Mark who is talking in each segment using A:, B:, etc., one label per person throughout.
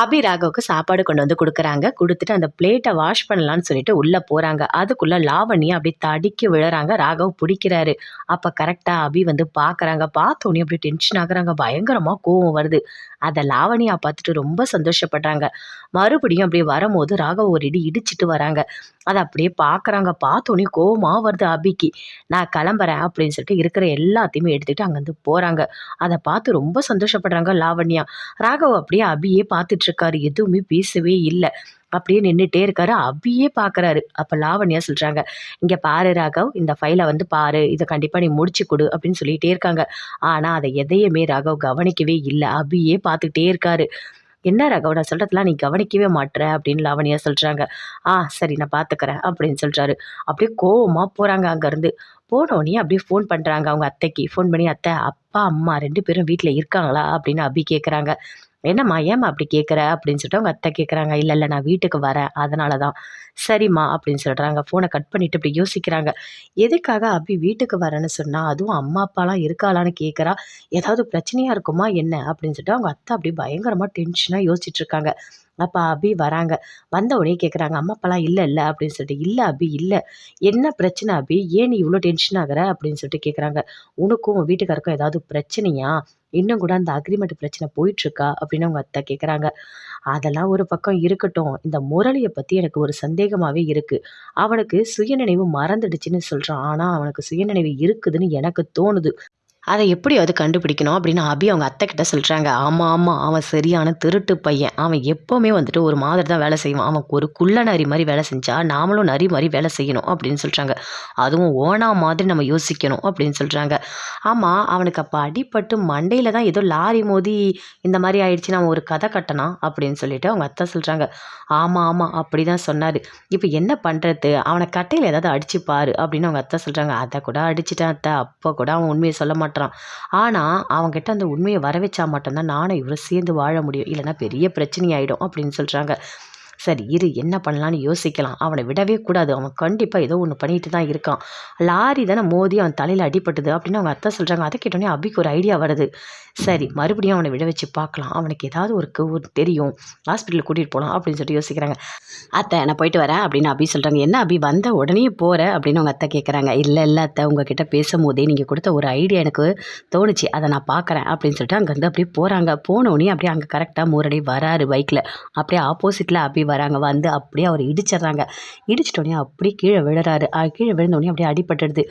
A: அபி ராகவுக்கு சாப்பாடு கொண்டு வந்து கொடுக்குறாங்க. கொடுத்துட்டு அந்த பிளேட்டை வாஷ் பண்ணலான்னு சொல்லிட்டு உள்ளே போகிறாங்க அதுக்குள்ளே லாவணி அப்படியே தடிக்கி விழுறாங்க. ராகவ் பிடிக்கிறாரு. அப்போ கரெக்டாக அபி வந்து பார்க்குறாங்க பார்த்தோன்னே அப்படியே டென்ஷன் ஆகுறாங்க. பயங்கரமாக கோவம் வருது. அதை லாவணியாக பார்த்துட்டு ரொம்ப சந்தோஷப்படுறாங்க. மறுபடியும் அப்படியே வரும்போது ராகவ் ஒரு இடி இடிச்சிட்டு வராங்க. அதை அப்படியே பார்க்குறாங்க பார்த்தோன்னே கோவமாக வருது அபிக்கு. நான் கிளம்புறேன் அப்படின்னு சொல்லிட்டு இருக்கிற எல்லாத்தையுமே எடுத்துகிட்டு அங்கேருந்து போகிறாங்க அதை பார்த்து ரொம்ப சந்தோஷப்படுறாங்க லாவண்யா. ராகவ் அப்படியே அபியே பார்த்துட்டு இருக்காரு எதுவுமே பேசவே இல்லை. அப்படியே நின்றுட்டே இருக்காரு அபியே பார்க்குறாரு அப்போ லாவண்யா சொல்கிறாங்க இங்கே பாரு ராகவ் இந்த ஃபைலை வந்து பாரு இதை கண்டிப்பாக நீ முடிச்சு கொடு அப்படின்னு சொல்லிகிட்டே இருக்காங்க. ஆனால் அதை எதையுமே ராகவ் கவனிக்கவே இல்லை அபியே பார்த்துக்கிட்டே இருக்காரு. என்ன ராகவ் நான் சொல்கிறதெல்லாம் நீ கவனிக்கவே மாட்ற அப்படின்னு லாவணியா சொல்கிறாங்க ஆ சரி நான் பார்த்துக்கிறேன் அப்படின்னு சொல்கிறாரு அப்படியே கோவமாக போகிறாங்க அங்கேருந்து. போனோடனே அப்படியே ஃபோன் பண்ணுறாங்க அவங்க அத்தைக்கு. ஃபோன் பண்ணி அத்தை அப்பா அம்மா ரெண்டு பேரும் வீட்டில் இருக்காங்களா? அப்படின்னு அபி கேட்குறாங்க என்னம்மா ஏம்மா அப்படி கேட்குற அப்படின்னு சொல்லிட்டு அவங்க அத்தை கேட்குறாங்க இல்லை இல்லை நான் வீட்டுக்கு வரேன். அதனால தான் சரிம்மா அப்படின்னு சொல்கிறாங்க ஃபோனை கட் பண்ணிவிட்டு இப்படி யோசிக்கிறாங்க. எதுக்காக அபி வீட்டுக்கு வரேன்னு சொன்னால் அதுவும் அம்மா அப்பாலாம் இருக்காளான்னு கேட்குறா ஏதாவது பிரச்சனையாக இருக்குமா என்ன? அப்படின்னு சொல்லிட்டு அவங்க அத்தை அப்படியே பயங்கரமாக டென்ஷனாக யோசிச்சுட்ருக்காங்க அப்பா அப்போ அபி வராங்க. வந்த உடனே கேட்குறாங்க அம்மா அப்பாலாம் இல்லை இல்லை அப்படின்னு சொல்லிட்டு இல்லை அபி இல்லை. என்ன பிரச்சனை அபி? ஏன் நீ இவ்வளோ டென்ஷன் ஆகுற? அப்படின்னு சொல்லிட்டு கேட்குறாங்க உனக்கும் உன் வீட்டுக்காருக்கும் ஏதாவது பிரச்சனையா? இன்னும் கூட அந்த அக்ரிமெண்ட் பிரச்சனை போயிட்டுருக்கா அப்படின்னு அவங்க அத்தை கேட்குறாங்க அதெல்லாம் ஒரு பக்கம் இருக்கட்டும். இந்த முரளியை பற்றி எனக்கு ஒரு சந்தேகமாகவே இருக்குது அவனுக்கு சுயநினைவு மறந்துடுச்சுன்னு சொல்கிறான் ஆனால் அவனுக்கு சுயநினைவு இருக்குதுன்னு எனக்கு தோணுது. அதை எப்படியாவது கண்டுபிடிக்கணும் அப்படின்னு அபி அவங்க அத்தை கிட்ட சொல்கிறாங்க ஆமாம் ஆமாம் அவன் சரியான திருட்டு பையன். அவன் எப்போவுமே வந்துட்டு ஒரு மாதிரி தான் வேலை செய்வான். அவன் ஒரு குள்ள நரி மாதிரி வேலை செஞ்சா நாமளும் நரி மாதிரி வேலை செய்யணும் அப்படின்னு சொல்கிறாங்க அதுவும் ஓனா மாதிரி நம்ம யோசிக்கணும் அப்படின்னு சொல்கிறாங்க ஆமாம் அவனுக்கு அப்போ அடிபட்டு மண்டையில் தான் ஏதோ லாரி மோதி இந்த மாதிரி ஆயிடுச்சு நம்ம ஒரு கதை கட்டணும் அப்படின்னு சொல்லிட்டு அவங்க அத்தை சொல்கிறாங்க ஆமாம் ஆமாம் அப்படி தான் சொன்னார். இப்போ என்ன பண்ணுறது அவனை கட்டையில் ஏதாவது அடிச்சு பாரு அப்படின்னு அவங்க அத்தை சொல்கிறாங்க அதை கூட அடிச்சிட்டான் அத்தை. அப்போ கூட அவன் உண்மையை சொல்ல மாட்டான். ஆனால் அவங்ககிட்ட அந்த உண்மையை வர வச்சா மட்டும்தான் நானும் இவரும் சேர்ந்து வாழ முடியும். இல்லைன்னா பெரிய பிரச்சனையாயிடும் அப்படின்னு சொல்கிறாங்க சரி இரு என்ன பண்ணலான்னு யோசிக்கலாம். அவனை விடவே கூடாது. அவன் கண்டிப்பாக ஏதோ ஒன்று பண்ணிட்டு தான் இருக்கான். லாரி தானே மோதி அவன் தலையில் அடிபட்டுது அப்படின்னு அவங்க அத்தை சொல்கிறாங்க அதை கேட்டோன்னே அபிக்கு ஒரு ஐடியா வருது. சரி மறுபடியும் அவனை விட வச்சு பார்க்கலாம். அவனுக்கு ஏதாவது ஒரு ஒரு தெரியும். ஹாஸ்பிட்டலுக்கு கூட்டிகிட்டு போகலாம் அப்படின்னு சொல்லிட்டு யோசிக்கிறாங்க. அத்தை நான் போயிட்டு வரேன் அப்படின்னு அபி சொல்கிறாங்க என்ன அபி வந்த உடனே போகிற அப்படின்னு அவங்க அத்தை கேட்குறாங்க இல்லை இல்லை அத்தை உங்ககிட்ட பேசும்போதே நீங்கள் கொடுத்த ஒரு ஐடியா எனக்கு தோணுச்சு. அதை நான் பார்க்குறேன் அப்படின்னு சொல்லிட்டு அங்கேருந்து அப்படியே போகிறாங்க போனோடனே அப்படியே அங்கே கரெக்டாக மூரடி வராரு பைக்கில் அப்படியே ஆப்போசிட்டில் அபி வராங்க. வந்து அப்படியே அவர் இடிச்சிடுறாங்க. இடிச்சிட்டோடனே அப்படியே கீழே விழுறாரு. கீழே விழுந்தோடனே அப்படியே அடிபட்டுடுது.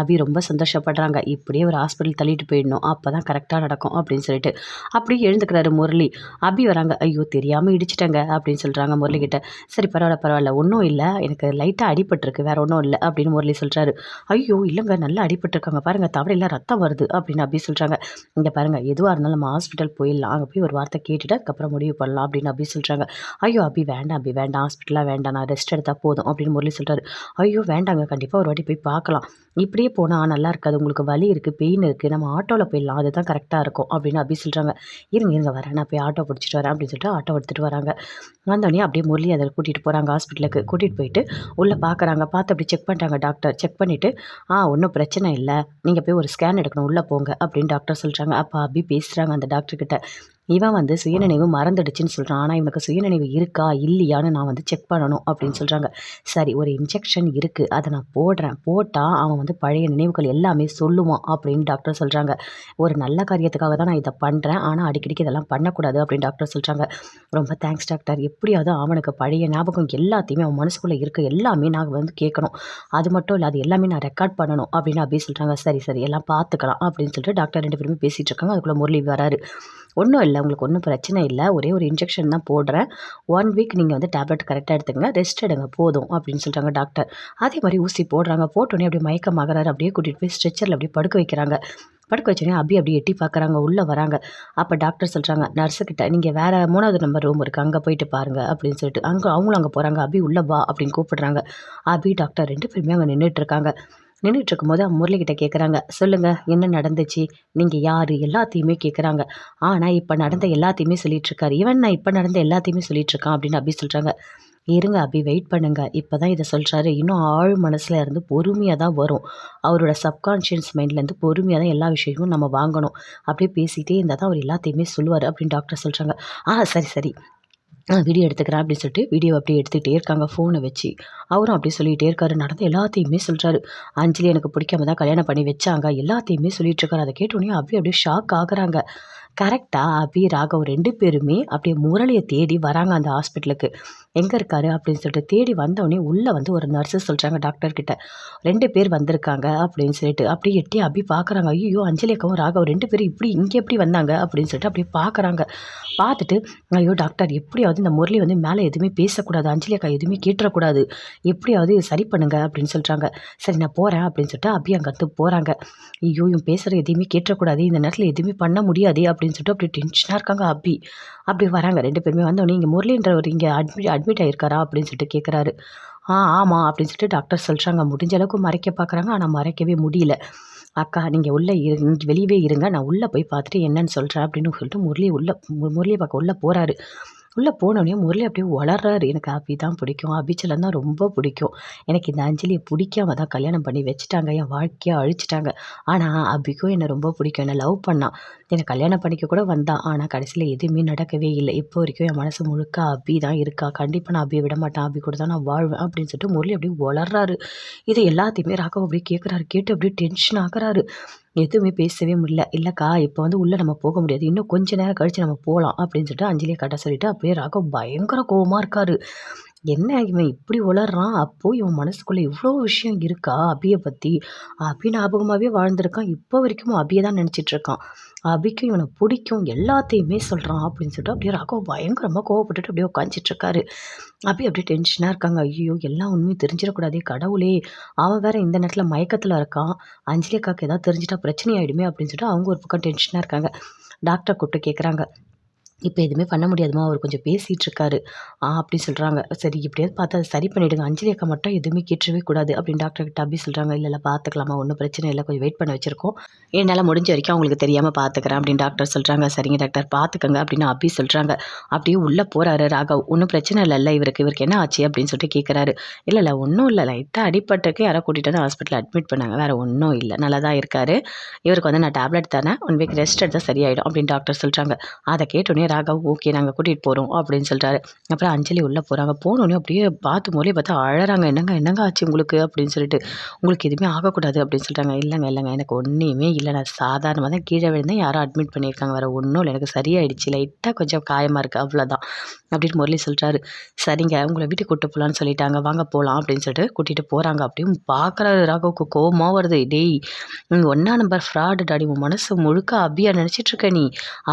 A: அபி ரொம்ப சந்தோஷப்படுறாங்க. இப்படியே ஒரு ஹாஸ்பிட்டல் தள்ளிட்டு போயிடணும். அப்போ தான் கரெக்டாக நடக்கும் அப்படின்னு சொல்லிட்டு. அப்படியே எழுந்துக்கிறாரு முரளி. அபி வராங்க. ஐயோ தெரியாமல் இடிச்சிட்டங்க அப்படின்னு சொல்கிறாங்க முரளிக்கிட்ட சரி பரவாயில்ல பரவாயில்ல. ஒன்றும் இல்லை. எனக்கு லைட்டாக அடிபட்டிருக்கு. வேறு ஒன்றும் இல்லை அப்படின்னு முரளி சொல்கிறாரு ஐயோ இல்லைங்க. நல்லா அடிபட்டிருக்காங்க. பாருங்கள் தவறையில் ரத்தம் வருது அப்படின்னு அபி சொல்கிறாங்க இங்கே பாருங்கள் எதுவாக இருந்தாலும் நம்ம ஹாஸ்பிட்டல் போயிடலாம். அங்கே போய் ஒரு வார்த்தை கேட்டுட்டு அதுக்கப்புறம் முடிவு பண்ணலாம் அப்படின்னு அபி சொல்கிறாங்க ஐயோ அபி வேண்டாம் வேண்டாம் அப்படி வேண்டாம் ஹாஸ்பிட்டலாக வேண்டாம் நான் ரெஸ்ட் எடுத்தால் போதும் அப்படின்னு முரளி சொல்கிறாரு ஐயோ வேண்டாங்க கண்டிப்பாக ஒரு வாட்டி போய் பார்க்கலாம். இப்படியே போனால் நல்லா இருக்காது உங்களுக்கு வலி இருக்குது பெயின் இருக்குது நம்ம ஆட்டோவில் போயிடலாம் அதுதான் கரெக்டாக இருக்கும் அப்படின்னு அப்படி சொல்கிறாங்க இருங்க இருங்க வரேன் நான் போய் ஆட்டோ பிடிச்சிட்டு வரேன் அப்படின்னு சொல்லிட்டு ஆட்டோ எடுத்துகிட்டு வராங்க. வந்தோடனே அப்படியே முரளி அதை கூட்டிகிட்டு போகிறாங்க ஹாஸ்பிட்டலுக்கு கூட்டிகிட்டு போயிட்டு உள்ளே பார்க்குறாங்க பார்த்து அப்படி செக் பண்ணிட்டாங்க டாக்டர் செக் பண்ணிவிட்டு ஆ ஒன்றும் பிரச்சனை இல்லை. நீங்கள் போய் ஒரு ஸ்கேன் எடுக்கணும் உள்ளே போங்க அப்படின்னு டாக்டர் சொல்கிறாங்க அப்போ அப்படி பேசுகிறாங்க அந்த டாக்டர்கிட்ட இவன் வந்து சுயநினைவு மறந்துடுச்சுன்னு சொல்கிறான் ஆனால் இவனுக்கு சுயநினைவு இருக்கா? இல்லையான்னு நான் வந்து செக் பண்ணணும் அப்படின்னு சொல்கிறாங்க சரி ஒரு இன்ஜெக்ஷன் இருக்குது அதை நான் போடுறேன். போட்டால் அவன் வந்து பழைய நினைவுகள் எல்லாமே சொல்லுவான் அப்படின்னு டாக்டர் சொல்கிறாங்க ஒரு நல்ல காரியத்துக்காக தான் நான் இதை பண்ணுறேன் ஆனால் அடிக்கடிக்கு இதெல்லாம் பண்ணக்கூடாது அப்படின்னு டாக்டர் சொல்கிறாங்க ரொம்ப தேங்க்ஸ் டாக்டர் எப்படியாவது அவனுக்கு பழைய ஞாபகம் எல்லாத்தையுமே அவன் மனசுக்குள்ளே இருக்க. எல்லாமே நான் வந்து கேட்கணும். அது மட்டும் இல்லை அது எல்லாமே நான் ரெக்கார்ட் பண்ணணும் அப்படின்னு அப்படி சொல்கிறாங்க சரி சரி எல்லாம் பார்த்துக்கலாம் அப்படின்னு சொல்லிட்டு டாக்டர் ரெண்டு பேருமே பேசிகிட்டு இருக்காங்க. அதுக்குள்ளே முரளி வராரு. ஒன்றும் இல்லை. உங்களுக்கு ஒன்றும் பிரச்சனை இல்லை. ஒரே ஒரு இன்ஜெக்ஷன் தான் போடுறேன். ஒன் வீக் நீங்கள் வந்து டேப்லெட் கரெக்டாக எடுத்துங்க ரெஸ்ட் எடுங்க. போதும் அப்படின்னு சொல்கிறாங்க டாக்டர் அதே மாதிரி ஊசி போடுறாங்க. போட்டோன்னே அப்படியே மயக்கமாகறாரு. அப்படியே கூட்டிகிட்டு போய் ஸ்ட்ரெச்சரில் அப்படியே படுக்க வைக்கிறாங்க. படுக்க வச்சோடனே அப்படி அப்படியே எட்டி பார்க்குறாங்க. உள்ளே வராங்க. அப்போ டாக்டர் சொல்கிறாங்க நர்ஸுக்கிட்ட நீங்கள் வேறு மூணாவது நம்பர் ரூம் இருக்குது அங்கே போயிட்டு பாருங்கள் அப்படின்னு சொல்லிட்டு அங்கே அவங்களும் அங்கே போகிறாங்க அபி உள்ளே வா. அப்படின்னு கூப்பிடுறாங்க. அபி டாக்டர் ரெண்டு பேருமே அங்கே நின்றுட்டு இருக்காங்க. நின்றுட்டு இருக்கும்போது முரளிகிட்ட கேட்குறாங்க சொல்லுங்கள் என்ன நடந்துச்சு? நீங்கள் யார்? எல்லாத்தையுமே கேட்குறாங்க ஆனால் இப்போ நடந்த எல்லாத்தையுமே சொல்லிட்டு இருக்காரு இவன் நான் இப்போ நடந்த எல்லாத்தையுமே சொல்லிட்டு இருக்கான் அப்படின்னு அப்படி சொல்கிறாங்க இருங்க அபி வெயிட் பண்ணுங்க. இப்போ தான் இதை சொல்கிறாரு இன்னும் ஆழ் மனசில் இருந்து பொறுமையாக தான் வரும். அவரோட சப்கான்ஷியஸ் மைண்ட்லேருந்து பொறுமையாக தான் எல்லா விஷயமும் நம்ம வாங்கணும். அப்படியே பேசிகிட்டே இருந்தால் தான் அவர் எல்லாத்தையுமே சொல்லுவார் அப்படின்னு டாக்டர் சொல்கிறாங்க ஆ சரி சரி. வீடியோ எடுத்துக்கிறேன் அப்படின்னு சொல்லிட்டு வீடியோ அப்படியே எடுத்துக்கிட்டே இருக்காங்க. ஃபோனை வச்சு. அவரும் அப்படி சொல்லிகிட்டே இருக்காரு. நடந்த எல்லாத்தையுமே சொல்கிறாரு அஞ்சலி எனக்கு பிடிக்காம தான் கல்யாணம் பண்ணி வச்சாங்க. எல்லாத்தையுமே சொல்லிட்டு இருக்காரு. அதை கேட்டோடனே அப்படியே அப்படியே ஷாக் ஆகுறாங்க. கரெக்டாக அபி ராகவ் ரெண்டு பேருமே அப்படியே முரளியை தேடி வராங்க அந்த ஹாஸ்பிட்டலுக்கு எங்கே இருக்காரு அப்படின்னு சொல்லிட்டு தேடி வந்தவொடனே உள்ளே வந்து ஒரு நர்ஸு சொல்கிறாங்க டாக்டர்கிட்ட ரெண்டு பேர் வந்திருக்காங்க அப்படின்னு சொல்லிட்டு. அப்படியே எட்டி அப்படி பார்க்குறாங்க ஐயோ அஞ்சலி அக்காவும் ராகவ் ரெண்டு பேரும் இப்படி இங்கே எப்படி வந்தாங்க அப்படின்னு சொல்லிட்டு அப்படியே பார்க்குறாங்க பார்த்துட்டு ஐயோ டாக்டர் எப்படியாவது இந்த முரளி வந்து மேலே எதுவுமே பேசக்கூடாது. அஞ்சலி அக்கா எதுவுமே கேட்டுறக்கூடாது. எப்படியாவது சரி பண்ணுங்க அப்படின்னு சொல்கிறாங்க சரி நான் போகிறேன் அப்படின்னு சொல்லிட்டு அப்படியே அங்கேருந்து போகிறாங்க ஐயோ இவன் பேசுகிற எதையுமே கேட்டக்கூடாது இந்த நேரத்தில் எதுவுமே பண்ண முடியாது அப்படின்னு சொல்லிட்டு அப்படி டென்ஷனாக இருக்காங்க அப்படி அப்படி வராங்க. ரெண்டு பேருமே வந்தோடனே இங்கே முரளின்றவர் இங்கே அட்மிட் அட்மிட் ஆகிருக்காரா அப்படின்னு சொல்லிட்டு கேட்குறாரு ஆ ஆமாம் அப்படின்னு சொல்லிட்டு டாக்டர் சொல்கிறாங்க முடிஞ்ச அளவுக்கு மறைக்க பார்க்குறாங்க ஆனால் மறைக்கவே முடியல. அக்கா நீங்கள் உள்ளே இரு வெளியவே இருங்க. நான் உள்ளே போய் பார்த்துட்டு என்னன்னு சொல்கிறேன் அப்படின்னு சொல்லிட்டு முரளி உள்ளே முரளியை பார்க்க உள்ளே போகிறாரு உள்ளே போனோடனே முரளி அப்படியே வளர்றாரு. எனக்கு அபி தான் பிடிக்கும். அபிச்சலன் தான் ரொம்ப பிடிக்கும். எனக்கு இந்த அஞ்சலியை பிடிக்காம தான் கல்யாணம் பண்ணி வச்சுட்டாங்க. என் வாழ்க்கையை அழிச்சிட்டாங்க. ஆனால் அபிக்கும் என்னை ரொம்ப பிடிக்கும். என்னை லவ் பண்ணான். என்னை கல்யாணம் பண்ணிக்க கூட வந்தான். ஆனால் கடைசியில் எதுவுமே நடக்கவே இல்லை. இப்போ வரைக்கும் என் மனசு முழுக்க அபி தான் இருக்கா? கண்டிப்பாக நான் அபியை விட மாட்டேன். அபி கூட தான் நான் வாழ்வேன் அப்படின்னு சொல்லிட்டு முரளி அப்படியே வளர்றாரு. இது எல்லாத்தையுமே ராகவ் அப்படியே கேட்குறாரு கேட்டு அப்படியே டென்ஷன் ஆகிறாரு. எதுவுமே பேசவே முடியல. இல்லைக்கா இப்போ வந்து உள்ளே நம்ம போக முடியாது. இன்னும் கொஞ்ச நேரம் கழித்து நம்ம போகலாம் அப்படின்னு சொல்லிட்டு அஞ்சலியை கட்ட சொல்லிட்டு அப்படியே ராகவ் பயங்கர கோவமாக இருக்காரு. என்ன இவன் இப்படி உளறான் அப்போது இவன் மனசுக்குள்ளே இவ்வளோ விஷயம் இருக்கா? அபியை பற்றி அபி ஞாபகமாகவே வாழ்ந்திருக்கான். இப்போ வரைக்கும் அபியை தான் நினச்சிட்ருக்கான் அபிக்கும் இவனை பிடிக்கும். எல்லாத்தையுமே சொல்கிறான் அப்படின்னு சொல்லிட்டு அப்படியே ராகவ் பயங்கரமாக கோவப்பட்டுட்டு அப்படியே உட்காந்துட்ருக்காரு அபி அப்படியே டென்ஷனாக இருக்காங்க. ஐயோ எல்லாம் உண்மையும் தெரிஞ்சிடக்கூடாதே கடவுளே. அவன் வேற இந்த நேரத்தில் மயக்கத்தில் இருக்கான். அஞ்சலி அக்காவுக்கு ஏதாவது தெரிஞ்சிட்டா பிரச்சனை ஆகிடுமே அப்படின்னு சொல்லிட்டு அவங்க ஒரு பக்கம் டென்ஷனாக இருக்காங்க. டாக்டர் கூப்பிட்டு கேட்குறாங்க இப்போ எதுவுமே பண்ண முடியாதுமா அவர் கொஞ்சம் பேசிகிட்டு இருக்காரு ஆ அப்படி சொல்கிறாங்க சரி எப்படியாவது பார்த்து அதை சரி பண்ணிவிடுங்க அஞ்சலி அக்கா மட்டும் எதுவுமே கேட்டுறவே கூடாது அப்படின்னு டாக்டர் கிட்ட அப்படி சொல்கிறாங்க இல்லை இல்லை பார்த்துக்கலாமா ஒன்றும் பிரச்சனை இல்லை. கொஞ்சம் வெயிட் பண்ண வச்சுருக்கோம். என்னால் முடிஞ்ச வரைக்கும் அவங்களுக்கு தெரியாமல் பார்த்துக்கிறேன் அப்படின்னு டாக்டர் சொல்கிறாங்க சரிங்க டாக்டர் பார்த்துக்கங்க அப்படின்னு அப்படி சொல்கிறாங்க அப்படியே உள்ளே போகிறாரு ராகவ். ஒன்றும் பிரச்சனை இல்லைல்ல இவருக்கு இவருக்கு என்ன ஆச்சு? அப்படின்னு சொல்லிட்டு கேட்குறாரு இல்லை இல்லை ஒன்றும் இல்லை லைட்டாக அடிப்பட்டிருக்கு யாரோ கூட்டிகிட்டு வந்து ஹாஸ்பிட்டலில் அட்மிட் பண்ணாங்க. வேறு ஒன்றும் இல்லை. நல்லா தான் இருக்காரு. இவருக்கு வந்து நான் டேப்லெட் தரேன். ஒன் வீக் ரெஸ்ட் எடுத்தால் சரியாயிடும் அப்படின்னு டாக்டர் சொல்கிறாங்க அதை கேட்டோன்னே ராகவ் ஓகே நாங்கள் கூட்டிகிட்டு போகிறோம் அப்படின்னு சொல்கிறாரு அப்புறம் அஞ்சலி உள்ளே போகிறாங்க போனோடனே அப்படியே பார்த்து மொழியை பார்த்தா அழறாங்க. என்னங்க என்னங்க ஆச்சு உங்களுக்கு? அப்படின்னு சொல்லிட்டு உங்களுக்கு எதுவுமே ஆகக்கூடாது அப்படின்னு சொல்கிறாங்க இல்லைங்க இல்லைங்க எனக்கு ஒன்றுமே இல்லை. நான் சாதாரணமாக தான் கீழே விழுந்தேன். யாரும் அட்மிட் பண்ணியிருக்காங்க. வேறு ஒன்றும் இல்லை. எனக்கு சரியாயிடுச்சு. லைட்டாக கொஞ்சம் காயமாக இருக்குது அவ்வளோதான் அப்படின்னு முரளி சொல்கிறாரு சரிங்க உங்களை வீட்டுக்கு கூட்டு போகலான்னு சொல்லிட்டாங்க. வாங்க போகலாம் அப்படின்னு சொல்லிட்டு கூட்டிகிட்டு போகிறாங்க அப்படியும் பார்க்குறாரு ராகவுக்கு கோபமாக வருது. டேய் நீங்கள் ஒன்றா நம்பர் ஃப்ராடு டாடி. உன் மனசு முழுக்க அபியா நினச்சிட்ருக்க நீ.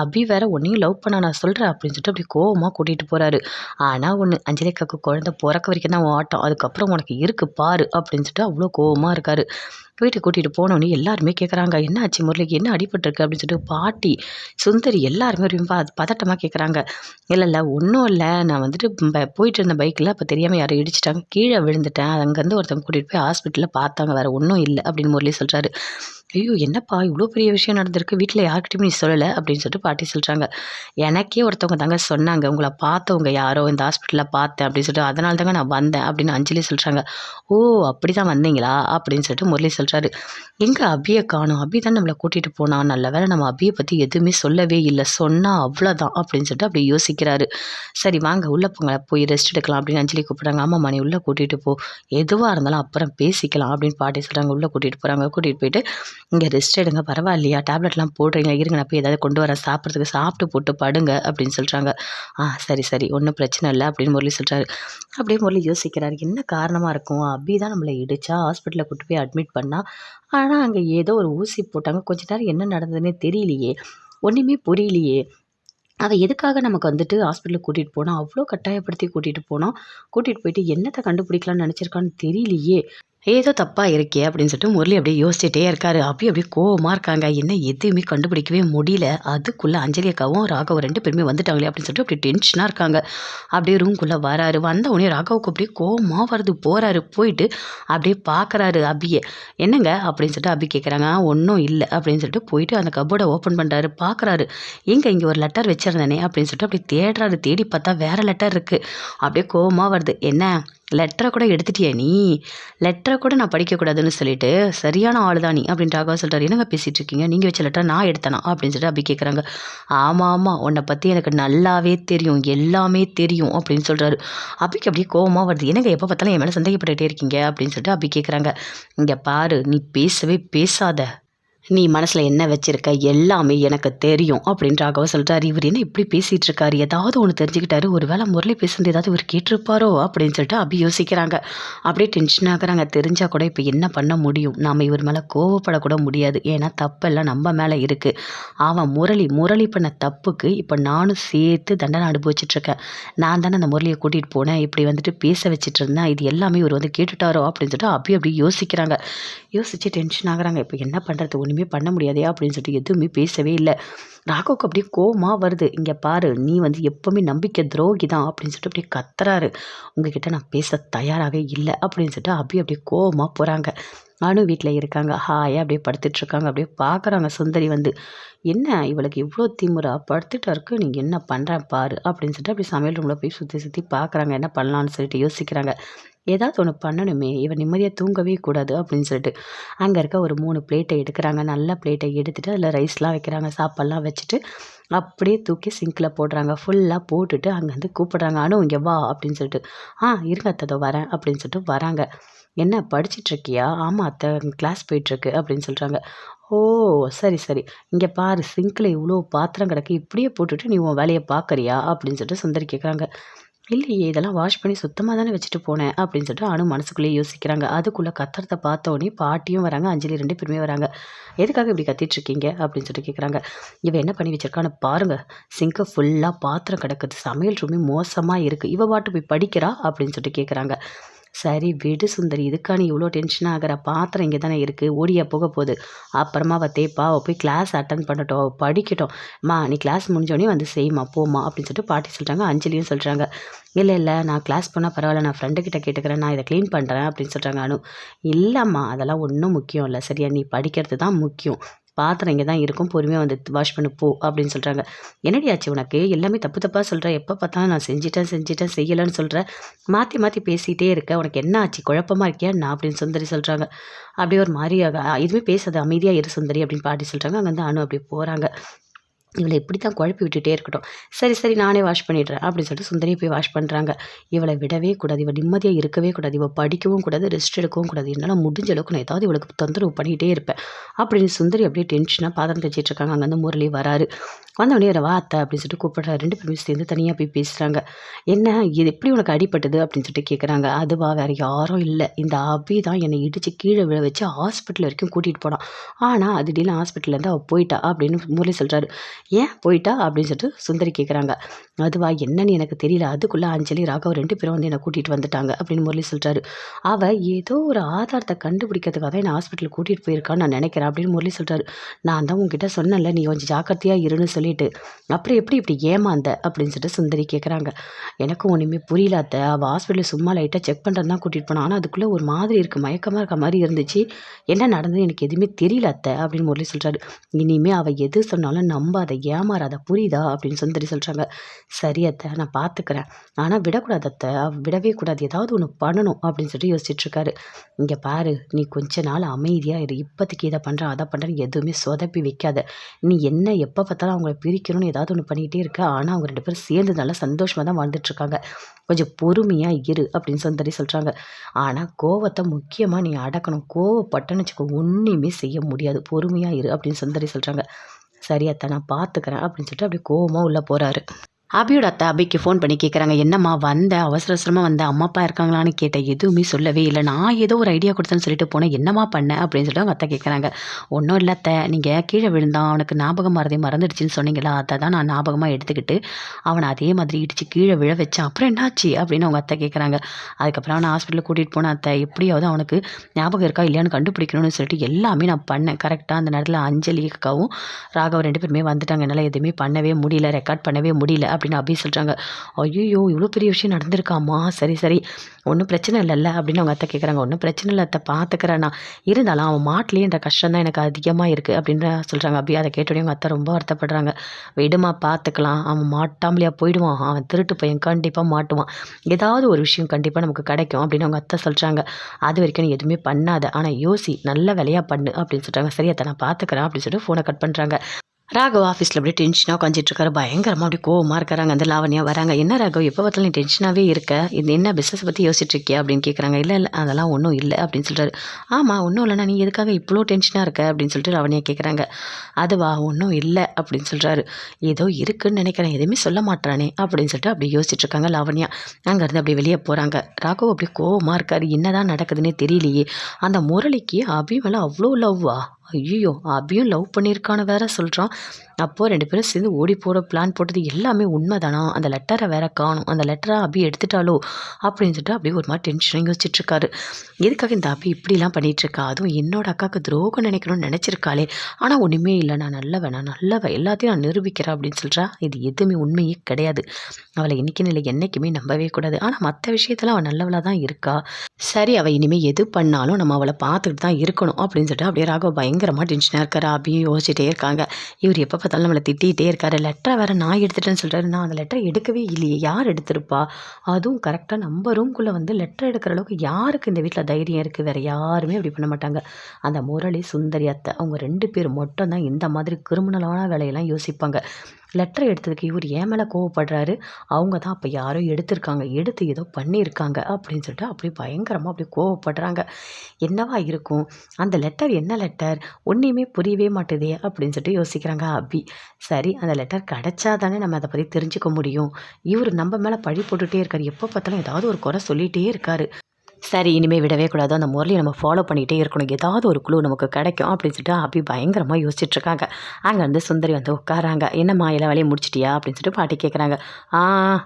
A: அபி வேற உன்னையும் லவ் பண்ண. நான் சொல்கிறேன் அப்படின்னு சொல்லிட்டு அப்படி கோவமாக கூட்டிகிட்டு போகிறாரு ஆனால் ஒன்று அஞ்சலிக்காக்கு குழந்தை பிறக்க வரைக்கும் தான் ஆட்டம் அதுக்கப்புறம் உனக்கு இருக்கு பாரு அப்படின்னு சொல்லிட்டு அவ்வளோ கோவமாக இருக்காரு. வீட்டுக்கு கூட்டிகிட்டு போனோடனே எல்லாருமே கேட்குறாங்க என்ன ஆச்சு முரளிக்கு என்ன அடிபட்டிருக்கு? அப்படின்னு சொல்லிட்டு பாட்டி சுந்தரி எல்லாருமே ரொம்ப பதட்டமாக கேட்குறாங்க இல்லை இல்லை ஒன்றும் இல்லை. நான் வந்துட்டு போயிட்டு இருந்த பைக்கில் அப்போ தெரியாமல் யாரும் இடிச்சிட்டாங்க. கீழே விழுந்துட்டேன். அங்கேருந்து ஒருத்தவங்க கூட்டிகிட்டு போய் ஹாஸ்பிட்டலில் பார்த்தாங்க. வேறு ஒன்றும் இல்லை அப்படின்னு முரளி சொல்கிறாரு ஐயோ என்னப்பா? இவ்வளோ பெரிய விஷயம் நடந்திருக்கு. வீட்டில் யார்கிட்டயுமே நீ சொல்லலை அப்படின்னு சொல்லிட்டு பாட்டி சொல்கிறாங்க எனக்கே ஒருத்தவங்க தாங்க சொன்னாங்க. உங்களை பார்த்தவங்க யாரோ இந்த ஹாஸ்பிட்டலில் பார்த்தேன் அப்படின்னு சொல்லிட்டு அதனால தாங்க நான் வந்தேன் அப்படின்னு அஞ்சலி சொல்கிறாங்க ஓ அப்படி தான் வந்தீங்களா? அப்படின்னு சொல்லிட்டு முரளி சொல்கிறாரு எங்கே அபியை காணும். அபி தான் நம்மளை கூட்டிகிட்டு போனான் நல்ல வேலை நம்ம அபியை பற்றி எதுவுமே சொல்லவே இல்லை. சொன்னால் அவ்வளோதான் அப்படின்னு சொல்லிட்டு அப்படி யோசிக்கிறாரு. சரி வாங்க உள்ளே போங்க. போய் ரெஸ்ட் எடுக்கலாம் அப்படின்னு அஞ்சலி கூப்பிட்றாங்க. ஆமாம்மா நீ உள்ளே கூட்டிகிட்டு போ. எதுவாக இருந்தாலும் அப்புறம் பேசிக்கலாம் அப்படின்னு பாட்டி சொல்கிறாங்க உள்ளே கூட்டிகிட்டு போகிறாங்க கூட்டிகிட்டு போயிட்டு இங்கே ரெஸ்ட் எடுங்க. பரவாயில்லையா? டேப்லெட்லாம் போடுறீங்க இருங்க நான் போய் ஏதாவது கொண்டு வரேன். சாப்பிட்றதுக்கு சாப்பிட்டு போட்டு படுங்க அப்படின்னு சொல்கிறாங்க ஆ சரி சரி. ஒன்றும் பிரச்சனை இல்லை அப்படின்னு முரளி சொல்கிறாரு அப்படியே முரளி யோசிக்கிறாரு. என்ன காரணமாக இருக்கும்? அபி தான் நம்மளை இடிச்சா ஹாஸ்பிட்டலில் கூட்டு போய் அட்மிட் பண்ணால் இருந்தான் ஆனால் அங்கே ஏதோ ஒரு ஊசி போட்டாங்க. கொஞ்ச நேரம் என்ன நடந்ததுன்னே தெரியலையே. ஒன்றுமே புரியலையே. அவள் எதுக்காக நமக்கு வந்துட்டு ஹாஸ்பிட்டலுக்கு கூட்டிகிட்டு போனால் அவ்வளோ கட்டாயப்படுத்தி கூட்டிகிட்டு போனோம் கூட்டிகிட்டு போயிட்டு என்னத்தை கண்டுபிடிக்கலாம்னு நினச்சிருக்கான்னு தெரியலையே. ஏதோ தப்பாக இருக்கே அப்படின்னு சொல்லிட்டு முரளி அப்படியே யோசிச்சுட்டே இருக்காரு. அப்படியே அப்படியே கோவமாக இருக்காங்க. என்ன எதுவுமே கண்டுபிடிக்கவே முடியல. அதுக்குள்ளே அஞ்சலி அக்காவும் ராகவ் ரெண்டு பேருமே வந்துட்டாங்களே அப்படின்னு சொல்லிட்டு அப்படியே டென்ஷனாக இருக்காங்க. அப்படியே ரூம்குள்ளே வராரு. வந்த உடனே ராகவுக்கு அப்படியே கோவமாக வருது. போகிறாரு போயிட்டு அப்படியே பார்க்குறாரு அபியை. என்னங்க அப்படின்னு சொல்லிட்டு அபி கேட்குறாங்க ஒன்றும் இல்லை. அப்படின்னு சொல்லிட்டு போயிட்டு அந்த கபோர்டை ஓப்பன் பண்ணுறாரு பார்க்குறாரு எங்கே இங்கே ஒரு லெட்டர் வச்சிருந்தேனே. அப்படின்னு சொல்லிட்டு அப்படியே தேடுறாரு. தேடி பார்த்தா வேறு லெட்டர் இருக்குது அப்படியே கோவமாக வருது. என்ன? லெட்டரை கூட எடுத்துட்டியா நீ? லெட்டரை கூட நான் படிக்கக்கூடாதுன்னு சொல்லிட்டு சரியான ஆள் தான் நீ அப்படின்ட்டு ராகவா சொல்கிறார் என்னங்க பேசிகிட்டு இருக்கீங்க நீங்கள் வச்ச லெட்டர் நான் எடுத்தேனா? அப்படின்னு சொல்லிட்டு அப்படி கேட்குறாங்க ஆமாம் ஆமாம் உன்னை பற்றி எனக்கு நல்லாவே தெரியும். எல்லாமே தெரியும் அப்படின்னு சொல்கிறாரு அபிக்கு அப்படியே கோவமாக வருது. என்னங்க எப்போ பார்த்தாலும் என் மேலே சந்தேகப்பட்டுகிட்டே இருக்கீங்க? அப்படின்னு சொல்லிட்டு அப்படி கேட்குறாங்க இங்கே பாரு. நீ பேசவே பேசாத. நீ மனசில் என்ன வச்சிருக்க? எல்லாமே எனக்கு தெரியும் அப்படின்னு ராகவ சொல்கிறாரு இவர் என்ன இப்படி பேசிகிட்டு இருக்காரு ஏதாவது ஒன்று தெரிஞ்சுக்கிட்டாரு. ஒரு வேளை முரளி பேசுனது ஏதாவது இவர் கேட்டிருப்பாரோ? அப்படின்னு சொல்லிட்டு அப்படி யோசிக்கிறாங்க. அப்படியே டென்ஷன் ஆகுறாங்க. தெரிஞ்சால் கூட இப்போ என்ன பண்ண முடியும்? நாம் இவர் மேலே கோவப்படக்கூட முடியாது. ஏன்னா தப்பெல்லாம் நம்ம மேலே இருக்குது அவன் முரளி முரளி பண்ண தப்புக்கு இப்போ நானும் சேர்த்து தண்டனை அனுபவிச்சிட்ருக்கேன் நான் தானே அந்த முரளியை கூட்டிகிட்டு போனேன். இப்படி வந்துட்டு பேச வச்சுட்டு இருந்தேன் இது எல்லாமே இவர் வந்து கேட்டுட்டாரோ? அப்படின்னு சொல்லிட்டு அப்படி அப்படி யோசிக்கிறாங்க. யோசிச்சு டென்ஷன் ஆகுறாங்க. இப்போ என்ன பண்ணுறது ஒன்று எதுவுமே பண்ண முடியாதே அப்படின்னு சொல்லிட்டு எதுவுமே பேசவே இல்லை. ராகவுக்கு அப்படியே கோவமாக வருது. இங்கே பாரு நீ வந்து எப்போவுமே நம்பிக்கை துரோகி தான் அப்படின்னு சொல்லிட்டு அப்படியே கத்துறாரு. உங்ககிட்ட நான் பேச தயாராகவே இல்லை அப்படின்னு சொல்லிட்டு அப்படியே அப்படியே கோவமாக போகிறாங்க அனு வீட்டில் இருக்காங்க. ஹாயாக அப்படியே படுத்துட்ருக்காங்க அப்படியே பார்க்குறாங்க சுந்தரி வந்து. என்ன இவளுக்கு இவ்வளோ திமுறா? படுத்துட்டா இருக்கு நீங்கள் என்ன பண்ணுறேன் பாரு அப்படின்னு சொல்லிட்டு அப்படியே சமையல் ரூமில் போய் சுற்றி சுற்றி பார்க்குறாங்க என்ன பண்ணலான்னு சொல்லிட்டு யோசிக்கிறாங்க. ஏதாவது ஒன்று பண்ணணுமே இவன் நிம்மதியாக தூங்கவே கூடாது அப்படின்னு சொல்லிட்டு. அங்கே இருக்க ஒரு மூணு பிளேட்டை எடுக்கிறாங்க. நல்ல பிளேட்டை எடுத்துகிட்டு அதில் ரைஸ்லாம் வைக்கிறாங்க. சாப்பாடெலாம் வச்சுட்டு அப்படியே தூக்கி சிங்கில் போடுறாங்க. ஃபுல்லாக போட்டுட்டு அங்கேருந்து கூப்பிட்றாங்க. அனு இங்கே வா அப்படின்னு சொல்லிட்டு. ஆ இருங்க அத்ததோ வரேன் அப்படின்னு சொல்லிட்டு வராங்க. என்ன படிச்சிட்ருக்கியா ஆமாம் அத்தை கிளாஸ் போயிட்டுருக்கு அப்படின்னு சொல்கிறாங்க ஓ சரி சரி. இங்கே பாரு சிங்கில் இவ்வளோ பாத்திரம் கிடக்கு. இப்படியே போட்டுட்டு நீ உன் வேலையை பார்க்குறியா அப்படின்னு சொல்லிட்டு சுந்தரி கேட்குறாங்க இல்லையே இதெல்லாம் வாஷ் பண்ணி சுத்தமாக தானே வச்சுட்டு போனேன் அப்படின்னு சொல்லிட்டு அனு மனசுக்குள்ளேயே யோசிக்கிறாங்க. அதுக்குள்ளே கத்துறதை பார்த்தோன்னே பாட்டியும் வராங்க அஞ்சலி ரெண்டு பேருமே வராங்க. எதுக்காக இப்படி கத்திட்டு இருக்கீங்க? அப்படின்னு சொல்லிட்டு கேட்குறாங்க இவன் என்ன பண்ணி வச்சிருக்கான்னு பாருங்கள் சிங்கை ஃபுல்லாக பாத்திரம் கிடக்குது. சமையல் ரூமே மோசமாக இருக்குது இவ பாட்டு போய் படிக்கிறா அப்படின்னு சொல்லிட்டு கேட்குறாங்க சரி விடு சுந்தரி இதுக்கா நீ இவ்வளோ டென்ஷன் ஆகிற பாத்திரம் இங்கே தானே இருக்குது ஓடியா போக போகுது. அப்புறமா அவள் தேப்பா அவள் போய் கிளாஸ் அட்டன் பண்ணட்டும் படிக்கட்டும். மா நீ கிளாஸ் முடிஞ்சோடனே வந்து செய்யுமா போமா அப்படின்னு சொல்லிட்டு பாட்டி சொல்கிறாங்க அஞ்சலியும் சொல்கிறாங்க இல்லை இல்லை நான் கிளாஸ் போனால் பரவாயில்ல நான் ஃப்ரெண்டுக்கிட்ட கேட்டுக்கிறேன் நான் இதை க்ளீன் பண்ணுறேன் அப்படின்னு சொல்கிறாங்க அனு. இல்லைம்மா அதெல்லாம் ஒன்றும் முக்கியம் இல்லை சரியா? நீ படிக்கிறது தான் முக்கியம். பாத்திரம் இங்கே தான் இருக்கும். பொறுமையாக வந்து வாஷ் பண்ணு போ அப்படின்னு சொல்கிறாங்க என்னடி ஆச்சு உனக்கு? எல்லாமே தப்பு தப்பாக சொல்கிறேன் எப்போ பார்த்தாலும் நான் செஞ்சிட்டேன் செஞ்சிட்டேன் செய்யலைன்னு சொல்கிறேன் மாற்றி மாற்றி பேசிகிட்டே இருக்க. உனக்கு என்ன ஆச்சு? குழப்பமாக இருக்கியா? நான் அப்படின்னு சுந்தரி சொல்கிறாங்க அப்படியே ஒரு மாதிரி இதுவுமே பேசாது. அமைதியாக இரு சுந்தரி அப்படின்னு பாட்டி சொல்கிறாங்க அங்கே வந்து அணு அப்படி போகிறாங்க இவளை இப்படி தான் குழப்பி விட்டுகிட்டே இருக்கட்டும். சரி சரி நானே வாஷ் பண்ணிடுறேன் அப்படின்னு சொல்லிட்டு சுந்தரியை போய் வாஷ் பண்ணுறாங்க இவளை விடவே கூடாது இவள் நிம்மதியாக இருக்கவே கூடாது இவள் படிக்கவும் கூடாது ரெஸ்ட் எடுக்கவும் கூடாது. என்னால் முடிஞ்ச அளவுக்கு நான் ஏதாவது இவளுக்கு தொந்தரவு பண்ணிகிட்டே இருப்பேன் அப்படின்னு சுந்தரி அப்படியே டென்ஷனாக பாதம் தைச்சிட்டு இருக்காங்க. அங்கேருந்து முரளி வராரு. வந்தவொடனே வா அத்தை அப்படின்னு சொல்லிட்டு கூப்பிட்றாரு. ரெண்டு பேரும் சேர்ந்து தனியாக போய் பேசுகிறாங்க என்ன இது எப்படி உனக்கு அடிப்பட்டது அப்படின்னு சொல்லிட்டு கேட்குறாங்க அதுவா வேறு யாரும் இல்லை. இந்த அபி தான் என்னை இடித்து கீழே விழ வச்சு ஹாஸ்பிட்டல் வரைக்கும் கூட்டிகிட்டு போனான். ஆனால் அது திடீர்னு ஹாஸ்பிட்டல்லேருந்து அவள் போயிட்டா அப்படின்னு முரளி சொல்கிறாரு ஏன் போயிட்டா அப்படின்னு சொல்லிட்டு சுந்தரி கேட்குறாங்க அதுவா என்னன்னு எனக்கு தெரியல. அதுக்குள்ளே அஞ்சலி ராகவ் ரெண்டு பேரும் வந்து என்னை கூட்டிகிட்டு வந்துட்டாங்க அப்படின்னு முரளி சொல்கிறாரு அவள் ஏதோ ஒரு ஆதாரத்தை கண்டுபிடிக்கிறதுக்காக தான் என்னை ஹாஸ்பிட்டல் கூட்டிகிட்டு போயிருக்கான்னு நான் நினைக்கிறேன் அப்படின்னு முரளி சொல்கிறாரு நான் தான் உங்ககிட்ட சொன்னேன்ல நீ கொஞ்சம் ஜாக்கிரதையாக இருன்னு சொல்லிட்டு. அப்புறம் எப்படி இப்படி ஏமாந்த அப்படின்னு சொல்லிட்டு சுந்தரி கேட்குறாங்க எனக்கும் ஒன்றுமே புரியல அத்தை. அவள் ஹாஸ்பிட்டலில் சும்மா லைட்டாக செக் பண்ணுறது தான் கூட்டிகிட்டு போனான் ஆனால் அதுக்குள்ளே ஒரு மாதிரி இருக்குது மயக்கமாக இருக்க மாதிரி இருந்துச்சு. என்ன நடந்தது எனக்கு எதுவுமே தெரியல அத்தை அப்படின்னு முரளி சொல்கிறாரு இனிமேல் அவள் எது சொன்னாலும் நம்பாத அதை ஏமாறாத புரியுதா? அப்படின்னு சுந்தரி சொல்கிறாங்க சரி அத்தை நான் பார்த்துக்கிறேன் ஆனால் விடக்கூடாது அத்தை. விடவே கூடாது. ஏதாவது ஒன்று பண்ணணும் அப்படின்னு சொல்லிட்டு யோசிச்சுட்ருக்காரு இங்கே பாரு நீ கொஞ்ச நாள் அமைதியாக இரு. இப்போதைக்கு இதை பண்ணுறேன் அதை பண்ணுறேன்னு எதுவுமே சொதப்பி வைக்காத. நீ என்ன எப்போ பார்த்தாலும் அவங்கள பிரிக்கணும்னு ஏதாவது ஒன்று பண்ணிக்கிட்டே இருக்க. ஆனால் அவங்க ரெண்டு பேரும் சேர்ந்து நல்லா சந்தோஷமாக தான் வாழ்ந்துட்டுருக்காங்க கொஞ்சம் பொறுமையாக இரு அப்படின்னு சுந்தரி சொல்கிறாங்க ஆனால் கோவத்தை முக்கியமாக நீ அடக்கணும். கோவப்பட்டன்னு வச்சுக்கோ ஒன்றுமே செய்ய முடியாது. பொறுமையாக இரு அப்படின்னு சுந்தரி சொல்கிறாங்க சரி அத்தை நான் பார்த்துக்கிறேன் அப்படின்னு சொல்லிட்டு அப்படியே கோவமாக உள்ளே போகிறாரு அபியோட அத்தை அபிக்கு ஃபோன் பண்ணி கேட்குறாங்க என்னம்மா வந்த? அவசர அவசரமாக வந்த? அம்மா அப்பா இருக்காங்களான்னு கேட்டேன். எதுவுமே சொல்லவே இல்லை. நான் ஏதோ ஒரு ஐடியா கொடுத்தேன்னு சொல்லிட்டு போனேன். என்னம்மா பண்ணேன் அப்படின்னு சொல்லிட்டு அவங்க அத்தை கேட்குறாங்க ஒன்றும் இல்லை அத்தை. நீங்கள் கீழே விழுந்தான் அவனுக்கு ஞாபகம் மறதே மறந்துடுச்சுன்னு சொன்னீங்களா? அதை தான் நான் ஞாபகமாக எடுத்துக்கிட்டு அவனை அதே மாதிரி இடித்து கீழே விழ வச்சேன். அப்புறம் என்னாச்சு? அப்படின்னு அவங்க அத்தை கேட்குறாங்க அதுக்கப்புறம் அவனை ஹாஸ்பிட்டலுக்கு கூட்டிகிட்டு போனேன் அத்தை. எப்படியாவது அவனுக்கு ஞாபகம் இருக்கா? இல்லையான்னு கண்டுபிடிக்கணும்னு சொல்லிட்டு எல்லாமே நான் பண்ணேன். கரெக்டாக அந்த நேரத்தில் அஞ்சலி அக்காவும் ராகவ் ரெண்டு பேருமே வந்துட்டாங்க. என்னால் எதுவுமே பண்ணவே முடியல. ரெக்கார்ட் பண்ணவே முடியல. அப்படின்னு அபி சொல்கிறாங்க ஐயோ இவ்வளோ பெரிய விஷயம் நடந்திருக்காமா? சரி சரி. ஒன்றும் பிரச்சனை இல்லைல்ல அப்படின்னு அவங்க அத்தை கேட்குறாங்க ஒன்றும் பிரச்சனை இல்லை அத்தை பார்த்துக்கிறேன்னா இருந்தாலும் அவன் மாட்டிலேன்ற கஷ்டம் தான் எனக்கு அதிகமாக இருக்குது அப்படின்னு சொல்கிறாங்க அபி. அதை கேட்டோடனே அவங்க அத்தை ரொம்ப வருத்தப்படுறாங்க. விடுமா பார்த்துக்கலாம் அவன் மாட்டாமலையா போயிடுவான். அவன் திருட்டு பையன் கண்டிப்பாக மாட்டுவான். ஏதாவது ஒரு விஷயம் கண்டிப்பாக நமக்கு கிடைக்கும் அப்படின்னு அவங்க அத்தை சொல்கிறாங்க அது வரைக்கும் நீ எதுவுமே பண்ணாத. ஆனால் யோசி நல்ல வேலையாக பண்ணு அப்படின்னு சொல்கிறாங்க சரி அத்தை நான் பார்த்துக்கிறேன் அப்படின்னு சொல்லிட்டு ஃபோனை கட் பண்ணுறாங்க ராகவ் ஆஃபீஸில் அப்படியே டென்ஷனாக உட்காந்துட்டு இருக்காரு. பயங்கரமாக அப்படி கோவமாக இருக்கிறாங்க அந்த லாவணியா வராங்க. என்ன ராகவ் எப்போ பார்த்தாலும் நீ டென்ஷனாகவே இருக்க? இது என்ன பிஸ்னஸ் பற்றி யோசிச்சுட்டு இருக்கியா? அப்படின்னு கேட்குறாங்க இல்லை இல்லை அதெல்லாம் ஒன்றும் இல்லை அப்படின்னு சொல்கிறாரு ஆமாம் ஒன்றும் இல்லைண்ணா. நீ எதுக்காக இவ்வளோ டென்ஷனாக இருக்க? அப்படின்னு சொல்லிட்டு லாவண்யா கேட்குறாங்க அதுவா ஒன்றும் இல்லை அப்படின்னு சொல்கிறாரு ஏதோ இருக்குன்னு நினைக்கிறேன். எதுவுமே சொல்ல மாட்டானே அப்படின்னு சொல்லிட்டு அப்படி யோசிச்சுட்டு இருக்காங்க அங்கேருந்து அப்படி வெளியே போகிறாங்க ராகவ் அப்படி கோவமாக இருக்காரு. என்னதான் நடக்குதுன்னே தெரியலையே. அந்த முரளிக்கு அபிமலை அவ்வளோ லவ்வா ஐயோ அபியும் லவ் பண்ணியிருக்கான்னு வேற சொல்கிறான் அப்போது ரெண்டு பேரும் சேர்ந்து ஓடி போகிற பிளான் போட்டது எல்லாமே உண்மைதானா? அந்த லெட்டரை வேற காணும். அந்த லெட்டரை அபி எடுத்துட்டாலோ அப்படின்னு சொல்லிட்டு அப்படியே ஒரு மாதிரி டென்ஷன் யோசிச்சுட்ருக்காரு எதுக்காக இந்த அபி இப்படிலாம் பண்ணிகிட்ருக்கா அதுவும் என்னோட அக்காவுக்கு துரோகம் நினைக்கணும்னு நினச்சிருக்காளே. ஆனால் ஒன்றுமே இல்லை. நான் நல்லவன். நான் நல்லவன். எல்லாத்தையும் நான் நிரூபிக்கிறேன் அப்படின்னு சொல்கிறா இது எதுவுமே உண்மையே கிடையாது. அவளை இன்னைக்குன்னு இல்லை என்றைக்குமே நம்பவே கூடாது. ஆனால் மற்ற விஷயத்தில் அவள் நல்லவளாக தான் இருக்கா. சரி அவள் இனிமேல் எது பண்ணாலும் நம்ம அவளை பார்த்துட்டு தான் இருக்கணும் அப்படின்னு சொல்லிட்டு அப்படியே ராகவ பயங்கரமாக டென்ஷனாக இருக்காரு. அப்படியே யோசிச்சிட்டே இருக்காங்க. இவர் எப்போ பார்த்தாலும் நம்மளை திட்டிகிட்டே இருக்காரு. லெட்டரை வேறு நான் எடுத்துட்டேன்னு சொல்கிறாரு நான் அந்த லெட்டரை எடுக்கவே இல்லையே. யார் எடுத்திருப்பா? அதுவும் கரெக்டாக நம்ம ரூம்குள்ளே வந்து லெட்டர் எடுக்கிற அளவுக்கு யாருக்கு இந்த வீட்டில் தைரியம் இருக்குது வேறு யாருமே அப்படி பண்ண மாட்டாங்க. அந்த முரளி சுந்தரி அத்தை அவங்க ரெண்டு பேர் மட்டும் தான் இந்த மாதிரி கிரிமினலான வேலையெல்லாம் யோசிப்பாங்க. லெட்டர் எடுத்ததுக்கு இவர் ஏன் மேலே கோவப்படுறாரு. அவங்க தான் அப்போ யாரோ எடுத்திருக்காங்க. எடுத்து ஏதோ பண்ணியிருக்காங்க அப்படின்னு சொல்லிட்டு அப்படி பயங்கரமாக அப்படி கோவப்படுறாங்க. என்னவா இருக்கும்? அந்த லெட்டர் என்ன லெட்டர் ஒன்றையுமே புரியவே மாட்டுதே அப்படின்னு சொல்லிட்டு யோசிக்கிறாங்க அபி. சரி அந்த லெட்டர் கிடைச்சா தானே நம்ம அதை பற்றி தெரிஞ்சுக்க முடியும். இவர் நம்ம மேலே பழி போட்டுகிட்டே இருக்கார். எப்போ பார்த்தாலும் ஏதாவது ஒரு குறை சொல்லிகிட்டே இருக்காரு. சரி இனிமேல் விடவே கூடாது. அந்த முரளியை நம்ம ஃபாலோ பண்ணிகிட்டே இருக்கணும். ஏதாவது ஒரு குழு நமக்கு கிடைக்கும் அப்படின்னு சொல்லிட்டு அப்படி பயங்கரமாக யோசிச்சுட்ருக்காங்க. அங்கே வந்து சுந்தரி வந்து உட்காராங்க என்னம்மா எல்லா வேலையும் முடிச்சிட்டியா? அப்படின்னு சொல்லிட்டு பாட்டி கேட்குறாங்க ஆ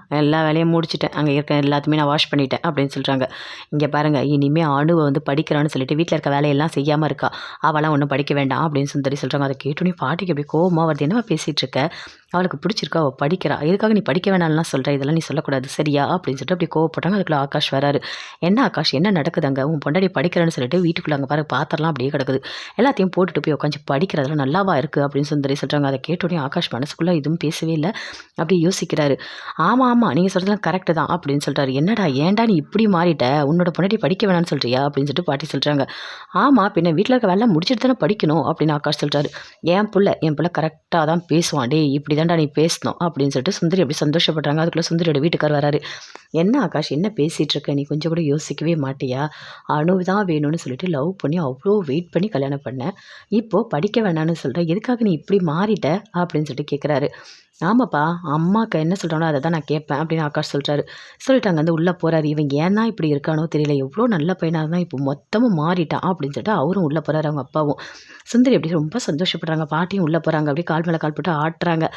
A: எல்லா வேலையும் முடிச்சிட்டேன். அங்கே இருக்க எல்லாத்தையுமே நான் வாஷ் பண்ணிட்டேன் அப்படின்னு சொல்கிறாங்க இங்கே பாருங்கள் இனிமேல் அணுவை வந்து படிக்கிறான்னு சொல்லிட்டு வீட்டில் இருக்க வேலையெல்லாம் செய்யாமல் இருக்கா? அவளாம் ஒன்றும் படிக்க வேண்டாம் அப்படின்னு சுந்தரி சொல்கிறாங்க அதை கேட்டோன்னே பாட்டிக்கு அப்படி கோபமாக வருது. என்னவா பேசிகிட்டு இருக்க அவளுக்கு பிடிச்சிருக்கா? அவள் படிக்கிறா. எதுக்காக நீ படிக்க வேணாம்லாம் சொல்கிற இதெல்லாம் நீ சொல்லக்கூடாது. சரியா? அப்படின்னு சொல்லிட்டு அப்படி கோவப்பட்டாங்க. அதுக்குள்ளே ஆகாஷ் வராரு. என்ன ஆகாஷ்? ஆகாஷ் என்ன நடக்குது அங்கே உன் பொண்டாடி படிக்கிறேன்னு சொல்லிட்டு வீட்டுக்குள்ளே அங்கே பாரு பாத்திரலாம் அப்படியே கிடக்குது. எல்லாத்தையும் போட்டுட்டு போய் உட்காந்து படிக்கிறதெல்லாம் நல்லாவா இருக்குது அப்படின்னு சுந்தரி சொல்கிறாங்க அதை கேட்டோடனே ஆகாஷ் மனசுக்குள்ளே எதுவும் பேசவே இல்லை. அப்படி யோசிக்கிறாரு. ஆமாம் ஆமாம் நீங்கள் சொல்கிறதுலாம் கரெக்டு தான் அப்படின்னு சொல்கிறாரு என்னடா ஏன்டா நீ இப்படி மாறிட்ட? உன்னோட பொண்டாட்டி படிக்க வேணாம்னு சொல்கிறியா அப்படின்னு சொல்லிட்டு பாட்டி சொல்கிறாங்க ஆமாம் பின்ன வீட்டில் இருக்க வேலை முடிச்சுட்டு தானே படிக்கணும் அப்படின்னு ஆகாஷ் சொல்கிறாரு என் பிள்ளை என் பிள்ளை கரெக்டாக தான் பேசுவான். டே இப்படி தான்டா நீ பேசணும் அப்படின்னு சொல்லிட்டு சுந்தரி அப்படி சந்தோஷப்படுறாங்க. அதுக்குள்ளே சுந்தரியோட வீட்டுக்கார் வராரு. என்ன ஆகாஷ் என்ன பேசிகிட்டு இருக்க? நீ கொஞ்சம் கூட யோசிக்கவே மாட்டியா? அணு தான் வேணும்னு சொல்லிட்டு லவ் பண்ணி அவ்வளோ வெயிட் பண்ணி கல்யாணம் பண்ணேன் இப்போது படிக்க வேணான்னு சொல்கிறேன் எதுக்காக நீ இப்படி மாறிட்ட? அப்படின்னு சொல்லிட்டு கேட்குறாரு ஆமாப்பா அம்மாக்கு என்ன சொல்கிறானோ அதை தான் நான் கேட்பேன் அப்படின்னு ஆகாஷ் சொல்கிறாரு சொல்லிட்டு அங்கே வந்து உள்ளே போகிறாரு இவன் ஏன் தான் இப்படி இருக்கானோ தெரியல. எவ்வளோ நல்ல பையனாக தான் இப்போ மொத்தமும் மாறிட்டான் அப்படின்னு சொல்லிட்டு அவரும் உள்ளே போகிறாரு அவங்க அப்பாவும். சுந்தரி அப்படி ரொம்ப சந்தோஷப்படுறாங்க. பாட்டியும் உள்ளே போகிறாங்க அப்படியே கால் மேலே கால் போட்டு ஆட்டுறாங்க.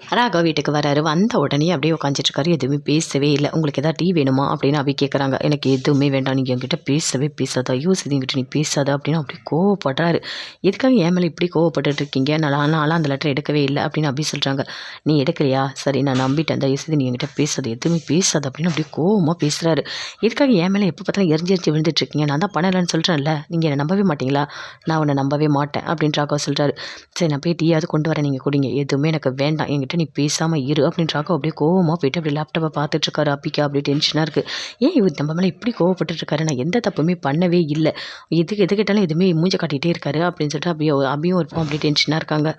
A: ராகவ் வீட்டுக்கு வராரு. வந்த உடனே அப்படியே உட்காந்துட்டுருக்காரு எதுவுமே பேசவே இல்லை. உங்களுக்கு எதாவது டீ வேணுமா? அப்படின்னு அவை கேட்குறாங்க எனக்கு எதுவுமே வேண்டாம். நீங்கள் என்கிட்ட பேசவே பேசாத? யோசிது என்கிட்ட நீ பேசாத? அப்படின்னு அப்படி கோவப்படுறாரு. எதுக்காக ஏன் மேலே இப்படி கோவப்பட்டுட்டு இருக்கீங்க நான் நான்லாம் அந்த லெட்டர் எடுக்கவே இல்லை. அப்படின்னு அப்படி சொல்கிறாங்க நீ எடுக்கலையா? சரி நான் நம்பிட்டேன். அந்த யோசிது நீ என்கிட்ட பேசாது. எதுவுமே பேசாத. அப்படின்னு அப்படியே கோவமாக பேசுகிறாரு எதுக்காக ஏன் மேலே எப்போ பார்த்தாலும் எரிஞ்சு எரிஞ்சு விழுந்துட்டுருக்கீங்க நான் தான் பண்ணலைன்னு சொல்கிறேன்ல நீங்கள் என்னை நம்பவே மாட்டீங்களா? நான் உன்னை நம்பவே மாட்டேன். அப்படின்னு ராகவ் சொல்கிறாரு சரி நான் போய் டீயாவது கொண்டு வரேன். நீங்கள் கொடுங்க. எதுவுமே எனக்கு வேண்டாம். என்கிட்ட நீ பேசாமல் இரு அப்படின்றாக்க அப்படியே கோவமாக போயிட்டு அப்படி லேப்டாப்பை பார்த்துட்ருக்காரு அப்பிக்கா அப்படியே டென்ஷனாக இருக்குது ஏன் இவர் நம்ம மேலே இப்படி கோவப்பட்டுருக்காரு நான் எந்த தப்புமே பண்ணவே இல்லை. எதுக்கு எது கேட்டாலும் எதுவுமே மூஞ்ச காட்டிகிட்டே இருக்காரு அப்படின்னு சொல்லிட்டு அப்படியே அபியும் இருப்போம் அப்படியே டென்ஷனாக இருக்காங்க.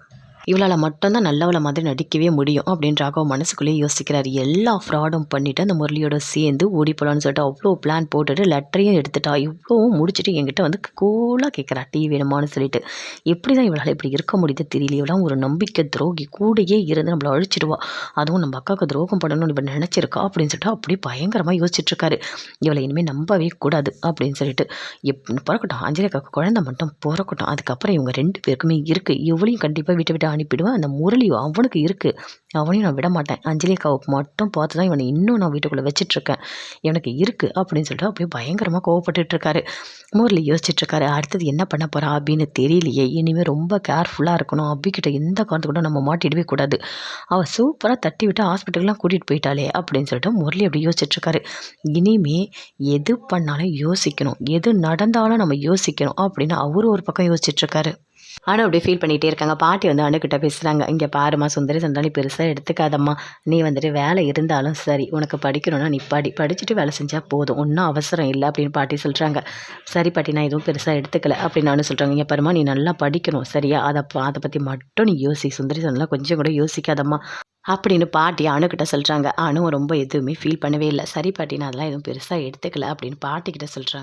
A: இவளால் மட்டும்தான் நல்லவளை மாதிரி நடிக்கவே முடியும் அப்படின்னு ராகவ் மனசுக்குள்ளேயே யோசிக்கிறார். எல்லா ஃப்ராடும் பண்ணிவிட்டு அந்த முரளியோட சேர்ந்து ஓடி போகலான்னு சொல்லிட்டு அவ்வளோ பிளான் போட்டுட்டு லெட்டரையும் எடுத்துட்டா. இவ்வளோவும் முடிச்சுட்டு என்கிட்ட வந்து கூலாக கேட்குறா டீ வேணுமான்னு சொல்லிட்டு. எப்படி தான் இவளால் இப்படி இருக்க முடியுது தெரியல இவளாம் ஒரு நம்பிக்கை துரோகி. கூடயே இருந்து நம்மளை அழிச்சிடுவா. அதுவும் நம்ம அக்காவுக்கு துரோகம் பண்ணணும்னு இப்போ நினச்சிருக்கா அப்படின்னு சொல்லிட்டு அப்படி பயங்கரமாக யோசிச்சுட்ருக்காரு. இவளை இனிமேல் நம்பவே கூடாது. அப்படின்னு சொல்லிட்டு எப் பிறக்கட்டும். அஞ்சலி அக்காவுக்கு குழந்தை மட்டும் பிறக்கட்டும். அதுக்கப்புறம் இவங்க ரெண்டு பேருக்குமே இருக்குது இவளையும் கண்டிப்பாக விட்டு விட்டு அனுப்பிடுவேன். அந்த முரளி அவனுக்கு இருக்குது அவனையும் நான் விட மாட்டேன் அஞ்சலி அக்காவை மட்டும் பார்த்து தான் இவனை இன்னும் நான் வீட்டுக்குள்ளே வச்சிட்ருக்கேன். எனக்கு இருக்குது அப்படின்னு சொல்லிட்டு அப்படியே பயங்கரமாக கோவப்பட்டுட்ருக்காரு. முரளி யோசிச்சுட்ருக்காரு அடுத்தது என்ன பண்ண போகிறா அப்படின்னு தெரியலையே. இனிமேல் ரொம்ப கேர்ஃபுல்லாக இருக்கணும். அப்பிக்கிட்ட எந்த காரணத்து கூட நம்ம மாட்டிடவே கூடாது. அவள் சூப்பராக தட்டி விட்டு ஹாஸ்பிட்டல்லாம் கூட்டிகிட்டு போயிட்டாளே அப்படின்னு சொல்லிட்டு முரளி அப்படி யோசிச்சுட்ருக்காரு. இனிமே எது பண்ணாலும் யோசிக்கணும். எது நடந்தாலும் நம்ம யோசிக்கணும் அப்படின்னு அவரும் ஒரு பக்கம் யோசிச்சுட்ருக்காரு. ஆனால் அப்படியே ஃபீல் பண்ணிகிட்டே இருக்காங்க. பாட்டி வந்து அணுக்கிட்ட பேசுகிறாங்க இங்கே பாருமா சுந்தரி சந்தானி பெருசாக எடுத்துக்காதம்மா. நீ வந்துட்டு வேலை இருந்தாலும் சரி உனக்கு படிக்கணும்னா நீ படி படிச்சுட்டு வேலை செஞ்சால் போதும். ஒன்றும் அவசரம் இல்லை அப்படின்னு பாட்டி சொல்கிறாங்க சரி பாட்டி நான் எதுவும் பெருசாக எடுத்துக்கல அப்படின்னு நானும் சொல்கிறாங்க இங்கே பாருமா நீ நல்லா படிக்கணும் சரியா? அதை அதை பற்றி மட்டும் நீ யோசி. சுந்தரி சந்தெல்லாம் கொஞ்சம் கூட யோசிக்காதம்மா அப்படின்னு பாட்டி அணுக்கிட்ட சொல்கிறாங்க அணு ரொம்ப எதுவுமே ஃபீல் பண்ணவே இல்லை. சரி பாட்டி நான் அதெல்லாம் எதுவும் பெருசாக எடுத்துக்கல அப்படின்னு பாட்டிக்கிட்ட சொல்கிறாங்க